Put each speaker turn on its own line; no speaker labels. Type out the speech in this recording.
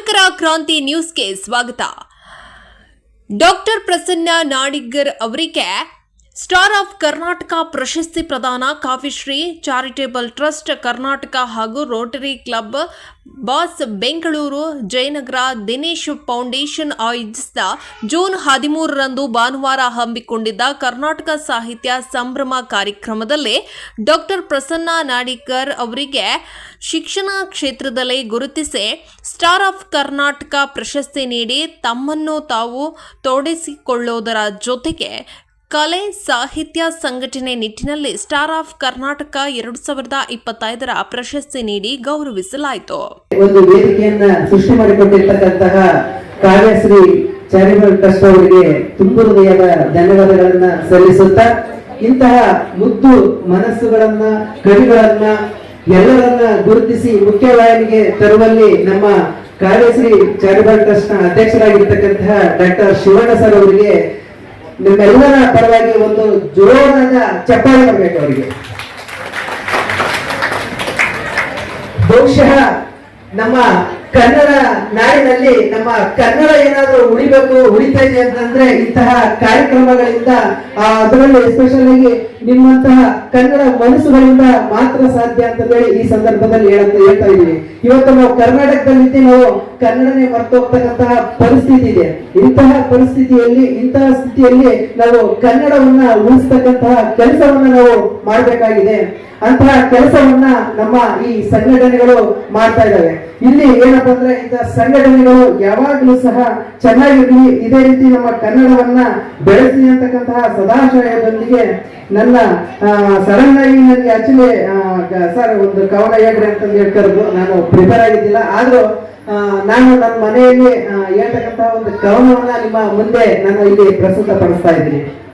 ಕರ್ನಾಟಕರ ಕ್ರಾಂತಿ ನ್ಯೂಸ್ಗೆ ಸ್ವಾಗತ ಡಾಕ್ಟರ್ ಪ್ರಸನ್ನ ನಾಡಿಗರ್ ಅವರಿಗೆ ಸ್ಟಾರ್ ಆಫ್ ಕರ್ನಾಟಕ ಪ್ರಶಸ್ತಿ ಪ್ರದಾನ ಕಾವ್ಯಶ್ರೀ ಚಾರಿಟೇಬಲ್ ಟ್ರಸ್ಟ್ ಕರ್ನಾಟಕ ಹಾಗೂ ರೋಟರಿ ಕ್ಲಬ್ ಬಾಸ್ ಬೆಂಗಳೂರು ಜಯನಗರ ದಿನೇಶ್ ಫೌಂಡೇಶನ್ ಆಯೋಜಿಸಿದ ಜೂನ್ ಹದಿಮೂರರಂದು ಭಾನುವಾರ ಹಮ್ಮಿಕೊಂಡಿದ್ದ ಕರ್ನಾಟಕ ಸಾಹಿತ್ಯ ಸಂಭ್ರಮ ಕಾರ್ಯಕ್ರಮದಲ್ಲಿ ಡಾಕ್ಟರ್ ಪ್ರಸನ್ನ ನಾಡಿಕರ್ ಅವರಿಗೆ ಶಿಕ್ಷಣ ಕ್ಷೇತ್ರದಲ್ಲಿ ಗುರುತಿಸಿ ಸ್ಟಾರ್ ಆಫ್ ಕರ್ನಾಟಕ ಪ್ರಶಸ್ತಿ ನೀಡಿ ತಮ್ಮನ್ನು ತಾವು ತೊಡಗಿಸಿಕೊಳ್ಳುವುದರ ಜೊತೆಗೆ ಕಲೆ, ಸಾಹಿತ್ಯ ಸಂಘಟನೆ ನಿಟ್ಟಿನಲ್ಲಿ ಸ್ಟಾರ್ ಆಫ್ ಕರ್ನಾಟಕ ಎರಡು ಸಾವಿರದ ಇಪ್ಪತ್ತೈದರ ಪ್ರಶಸ್ತಿ ನೀಡಿ ಗೌರವಿಸಲಾಯಿತು.
ಒಂದು ವೇದಿಕೆಯನ್ನ ಸೃಷ್ಟಿ ಮಾಡಿಕೊಟ್ಟಿರ್ತಕ್ಕಂತಹ ಕಾವ್ಯಶ್ರೀ ಚಾರಿಟಬಲ್ ಟ್ರಸ್ಟ್ ಅವರಿಗೆ ತುಂಬು ಹೃದಯದ ಧನ್ಯವಾದಗಳನ್ನ ಸಲ್ಲಿಸುತ್ತಾ, ಇಂತಹ ಮುದ್ದು ಮನಸ್ಸುಗಳನ್ನ, ಕವಿಗಳನ್ನ, ಎಲ್ಲರನ್ನ ಗುರುತಿಸಿ ಮುಖ್ಯವಾಹಿನಿಗೆ ತರುವಲ್ಲಿ ನಮ್ಮ ಕಾರ್ಯಶ್ರೀ ಚಾರಿಟಬಲ್ ಟ್ರಸ್ಟ್ನ ಅಧ್ಯಕ್ಷರಾಗಿರ್ತಕ್ಕಂತಹ ಡಾಕ್ಟರ್ ಶಿವಣ್ಣ ಸರ್ ಅವರಿಗೆ ನಿಮ್ಮೆಲ್ಲರ ಪರವಾಗಿ ಒಂದು ಜೋರಾದ ಚಪ್ಪಾಳೆ ಬರಬೇಕು ಅವರಿಗೆ. ಬಹುಶಃ ನಮ್ಮ ಕನ್ನಡ ನಾಡಿನಲ್ಲಿ ನಮ್ಮ ಕನ್ನಡ ಏನಾದರೂ ಉಳಿಬೇಕು ಉಳಿತಾ ಇದೆ ಅಂತಂದ್ರೆ ಇಂತಹ ಕಾರ್ಯಕ್ರಮಗಳಿಂದ ಅದರಲ್ಲಿ ಎಸ್ಪೆಷಲ್ ಆಗಿ ನಿಮ್ಮಂತಹ ಕನ್ನಡ ಮನಸ್ಸುಗಳಿಂದ ಮಾತ್ರ ಸಾಧ್ಯ ಅಂತ ಹೇಳಿ ಈ ಸಂದರ್ಭದಲ್ಲಿ ಹೇಳಂತ ಹೇಳ್ತಾ ಇದ್ದೀವಿ ಇವತ್ತು ನಾವು ಕರ್ನಾಟಕದಲ್ಲಿ ನಾವು ಕನ್ನಡನೇ ಮರ್ತೋಗ್ತಕ್ಕಂತಹ ಪರಿಸ್ಥಿತಿ ಇದೆ. ಇಂತಹ ಪರಿಸ್ಥಿತಿಯಲ್ಲಿ, ಇಂತಹ ಸ್ಥಿತಿಯಲ್ಲಿ ನಾವು ಕನ್ನಡವನ್ನ ಉಳಿಸ್ತಕ್ಕಂತಹ ಕೆಲಸವನ್ನ ನಾವು ಮಾಡಬೇಕಾಗಿದೆ. ಅಂತಹ ಕೆಲಸವನ್ನ ನಮ್ಮ ಈ ಸಂಘಟನೆಗಳು ಮಾಡ್ತಾ ಇದ್ದಾವೆ. ಇಲ್ಲಿ ಏನಪ್ಪ ಅಂದ್ರೆ ಇಂತಹ ಸಂಘಟನೆಗಳು ಯಾವಾಗಲೂ ಸಹ ಚೆನ್ನಾಗಿರ್ಲಿ, ಇದೇ ರೀತಿ ನಮ್ಮ ಕನ್ನಡವನ್ನ ಬೆಳೆಸಿ ಅಂತಕ್ಕಂತಹ ಸದಾಶಯದೊಂದಿಗೆ ನನ್ನ ಸಡನ್ ಆಗಿ ನನಗೆ ಆಕ್ಚುಲಿ ಸರ್ ಒಂದು ಕವನ ಹೇಳ್ರಿ ಅಂತಂದು ಹೇಳ್ತಾರದು ನಾನು ಪ್ರಿಪೇರ್ ಆಗಿದ್ದಿಲ್ಲ. ಆದ್ರೂ ಆ, ನಾನು ನನ್ನ ಮನೆಯಲ್ಲಿ ಆ, ಹೇಳ್ತಕ್ಕಂತಹ ಒಂದು ಕವನವನ್ನ ನಿಮ್ಮ ಮುಂದೆ ನಾನು ಇಲ್ಲಿ ಪ್ರಸ್ತುತ ಪಡಿಸ್ತಾ ಇದ್ದೀನಿ.